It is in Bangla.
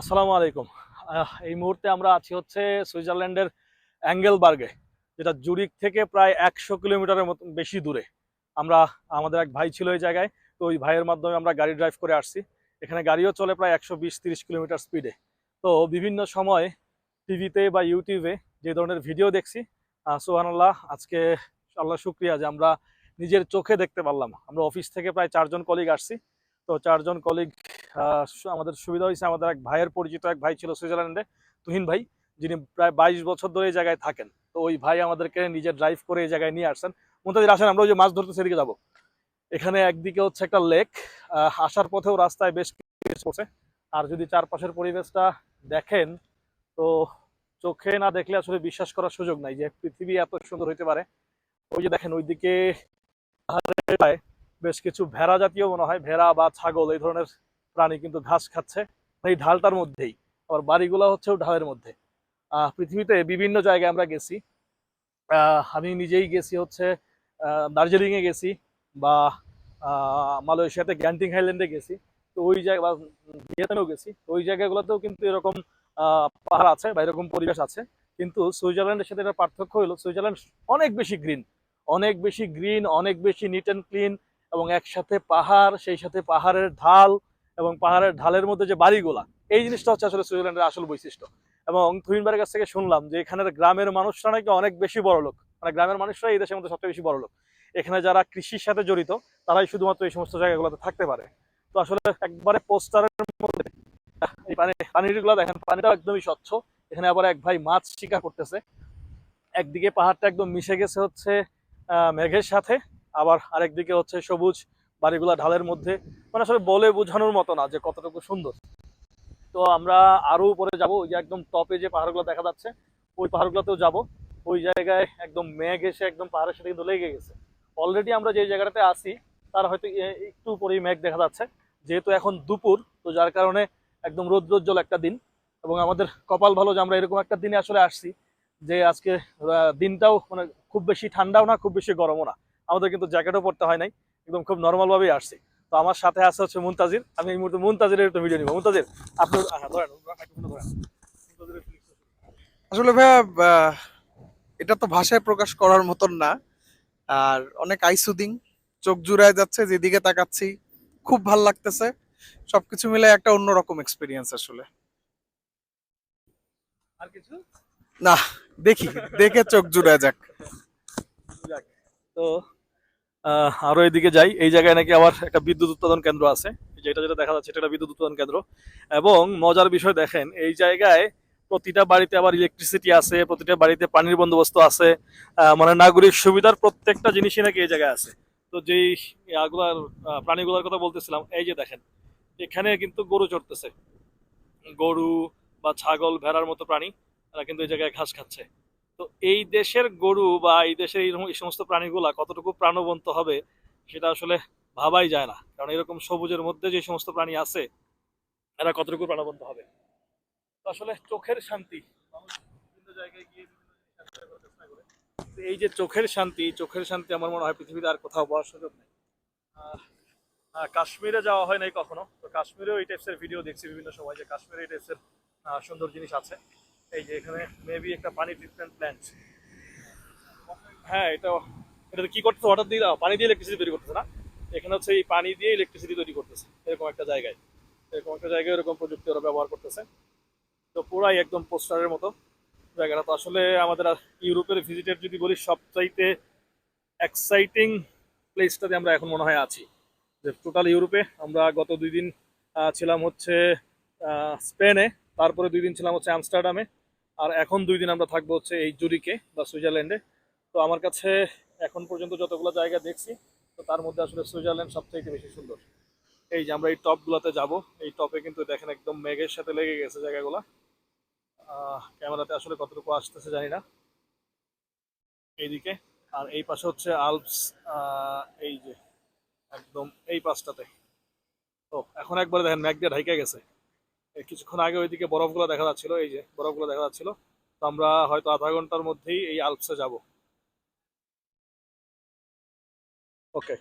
আসসালামু আলাইকুম। এই মুহূর্তে আমরা আছি হচ্ছে সুইজারল্যান্ডের অ্যাঙ্গেলবার্গে, যেটা জুরিক থেকে প্রায় একশো কিলোমিটারের মতো বেশি দূরে। আমরা, আমাদের এক ভাই ছিল এই জায়গায়, তো ওই ভাইয়ের মাধ্যমে আমরা গাড়ি ড্রাইভ করে আসছি। এখানে গাড়িও চলে প্রায় একশো বিশ তিরিশ কিলোমিটার স্পিডে তো বিভিন্ন সময় টিভিতে বা ইউটিউবে যে ধরনের ভিডিও দেখছি সোহানাল্লাহ আজকে আল্লাহ শুক্রিয়া যে আমরা নিজের চোখে দেখতে পারলাম। আমরা অফিস থেকে প্রায় চারজন কলিগ আসছি। তো চারজন কলিগ আমাদের সুবিধা হয়েছে, আমাদের এক ভাইয়ের পরিচিত এক ভাই ছিল সুইজারল্যান্ডে, তুহিন ভাই, যিনি প্রায় বাইশ বছর ধরে এই জায়গায় থাকেন। তো ওই ভাই আমাদেরকে নিজে ড্রাইভ করে এই জায়গায় নিয়ে আসছেন। মোতাজির আসেন, আমরা ওই যে মাছ ধরতে সেদিকে যাব। এখানে একদিকে হচ্ছে একটা লেক আসার পথেও রাস্তায় বেশ পড়ছে আর যদি চারপাশের পরিবেশটা দেখেন, তো চোখে না দেখলে আসলে বিশ্বাস করার সুযোগ নাই যে পৃথিবী এত সুন্দর হইতে পারে। ওই যে দেখেন, ওইদিকে বেশ কিছু ভেড়া জাতীয় মনে হয়, ভেড়া বা ছাগল, এই ধরনের প্রাণী কিন্তু ঘাস খাচ্ছে। এই ঢালটার মধ্যেই, আবার বাড়িগুলো হচ্ছে ঢালের মধ্যে। পৃথিবীতে বিভিন্ন জায়গায় আমরা গেছি। আমি নিজেই গেছি হচ্ছে দার্জিলিং এ গেছি বা মালয়েশিয়াতে গ্যান্টিং হাইল্যান্ডে গেছি। তো ওই জায়গা, বা গেছি। ওই জায়গাগুলোতেও কিন্তু এরকম পাহাড় আছে বা এরকম পরিবেশ আছে। কিন্তু সুইজারল্যান্ডের সাথে এটা পার্থক্য হলো, সুইজারল্যান্ড অনেক বেশি গ্রিন। অনেক বেশি গ্রিন, অনেক বেশি নিট অ্যান্ড ক্লিন এবং একসাথে পাহাড়, সেই সাথে পাহাড়ের ঢাল এবং পাহাড়ের ঢালের মধ্যে যে বাড়িগুলা, এই জিনিসটা হচ্ছে আসলে সুইজারল্যান্ডের আসল বৈশিষ্ট্য। এবং থুইনবারের কাছ থেকে শুনলাম যে এখানের গ্রামের মানুষরা নাকি অনেক বেশি বড় লোক। মানে গ্রামের মানুষরা এই দেশের মধ্যে সবচেয়ে বেশি বড় লোক। এখানে যারা কৃষির সাথে জড়িত, তারাই শুধুমাত্র এই সমস্ত জায়গাগুলোতে থাকতে পারে। তো আসলে একবারে পোস্টারের মধ্যে এই পানি, পানিগুলো দেখেন, পানিটাও একদমই স্বচ্ছ। এখানে আবার এক ভাই মাছ শিকার করতেছে। একদিকে পাহাড়টা একদম মিশে গেছে হচ্ছে মেঘের সাথে। আবার আরেকদিকে হচ্ছে সবুজ বাড়িগুলা ঢালের মধ্যে। মানে আসলে বলে বোঝানোর মতো না যে কতটুকু সুন্দর। তো আমরা আরও উপরে যাব, ওই যে একদম টপে যে পাহাড়গুলো দেখা যাচ্ছে, ওই পাহাড়গুলোতেও যাব। ওই জায়গায় একদম মেঘ এসে একদম পাহাড়ের সাথে কিন্তু লেগে গেছে। অলরেডি আমরা যে জায়গাটাতে আসি তার হয়তো একটু পরেই মেঘ দেখা যাচ্ছে। যেহেতু এখন দুপুর, তো যার কারণে একদম রৌদ্রোজ্জ্বল একটা দিন। এবং আমাদের কপাল ভালো যে আমরা এরকম একটা দিনে আসলে আসছি, যে আজকে দিনটাও মানে খুব বেশি ঠান্ডাও না, খুব বেশি গরমও না। আমাদের কিন্তু জ্যাকেটও পরতে হয় নাই, একদম খুব নর্মাল ভাবেই আসছি। তো আমার সাথে আছে হচ্ছে মুনতাজির। আমি এই মুহূর্তে মুনতাজিরের একটু ভিডিও নিব। মুনতাজির আপনি হ্যাঁ, ধরেন। আসলে ভাইয়া এটা তো ভাষায় প্রকাশ করার মতন না। আর অনেক আইসুদিং চোখ জুড়ায় যাচ্ছে যেদিকে তাকাচ্ছি খুব ভালো লাগতেছে। সবকিছু মিলে একটা অন্যরকম এক্সপিরিয়েন্স আসলে। আর কিছু? না দেখি দেখে চোখ জুড়ায় যাক। যাক। তো আরও এদিকে যাই। এই জায়গায় নাকি আবার একটা বিদ্যুৎ উৎপাদন কেন্দ্র আছে। যেটা যেটা দেখা যাচ্ছে, এটা বিদ্যুৎ উৎপাদন কেন্দ্র। এবং মজার বিষয় দেখেন, এই জায়গায় প্রতিটা বাড়িতে আবার ইলেকট্রিসিটি আছে, প্রতিটা বাড়িতে পানির বন্দোবস্ত আছে। মানে নাগরিক সুবিধার প্রত্যেকটা জিনিসই নাকি এই জায়গায় আছে। তো যেই আগুলার প্রাণীগুলোর কথা বলতেছিলাম, এই যে দেখেন, এখানে কিন্তু গরু চড়তেছে। গরু বা ছাগল, ভেড়ার মতো প্রাণী তারা কিন্তু এই জায়গায় ঘাস খাচ্ছে। তো এই দেশের গরু বা এই দেশের এই সমস্ত প্রাণীগুলা কতটুকু প্রাণবন্ত হবে সেটা আসলে ভাবাই যায় না। কারণ এরকম সবুজের মধ্যে যে সমস্ত প্রাণী আছে, এরা কতটুকু প্রাণবন্ত হবে? আসলে চোখের শান্তি। বিভিন্ন জায়গায় গিয়ে এই যে চোখের শান্তি চোখের শান্তি আমার মনে হয় পৃথিবীতে আর কোথাও পাওয়ার সুযোগ নেই। কাশ্মীরে যাওয়া হয় নাই কখনো? তো কাশ্মীরেও এই টাইপসের ভিডিও দেখছি বিভিন্ন সময় যে কাশ্মীরে এই টাইপসের সুন্দর জিনিস আছে। এই যে এখানে মেবি একটা পানি ট্রিটমেন্ট প্ল্যান্ট হ্যাঁ এটা এটা কি করতেছে? ওয়াটার দিয়ে পানি দিয়ে ইলেকট্রিসিটি তৈরি করতেছে না? এখানে হচ্ছে এই পানি দিয়ে ইলেকট্রিসিটি তৈরি করতেছে, এরকম একটা জায়গায়। এরকম একটা জায়গায় এরকম প্রযুক্তি ওরা ব্যবহার করতেছে। তো পুরাই একদম পোস্টারের মতো জায়গাটা। তো আসলে আমাদের ইউরোপের ভিজিটের যদি বলি, সবচাইতে এক্সাইটিং প্লেসটাতে আমরা এখন মনে হয় আছি। যে টোটাল ইউরোপে আমরা গত দুই দিন ছিলাম হচ্ছে স্পেনে, তারপরে দুই দিন ছিলাম হচ্ছে আমস্টারডামে। আর এখন দুই দিন আমরা থাকব হচ্ছে এই জুরিকে বা সুইজারল্যান্ডে। তো আমার কাছে এখন পর্যন্ত যতগুলো জায়গা দেখছি, তো তার মধ্যে আসলে সুইজারল্যান্ড সবচাইতে বেশি সুন্দর। এই যে আমরা এই টপগুলোতে যাব, এই টপে কিন্তু দেখেন একদম মেঘের সাথে লেগে গেছে জায়গাগুলো। ক্যামেরাতে আসলে কতটুকু আসতেছে জানি না। এইদিকে, আর এই পাশে হচ্ছে আলপস এই যে, একদম এই পাশটাতে। তো এখন একবারে দেখেন মেঘ দিয়ে ঢাইকা গেছে। কিছুক্ষণ আগে ওইদিকে বরফগুলো দেখা যাচ্ছিল, এই যে বরফগুলো দেখা যাচ্ছিল। তো আমরা হয়তো আধা ঘণ্টার মধ্যেই এই আলপসে যাব। ওকে।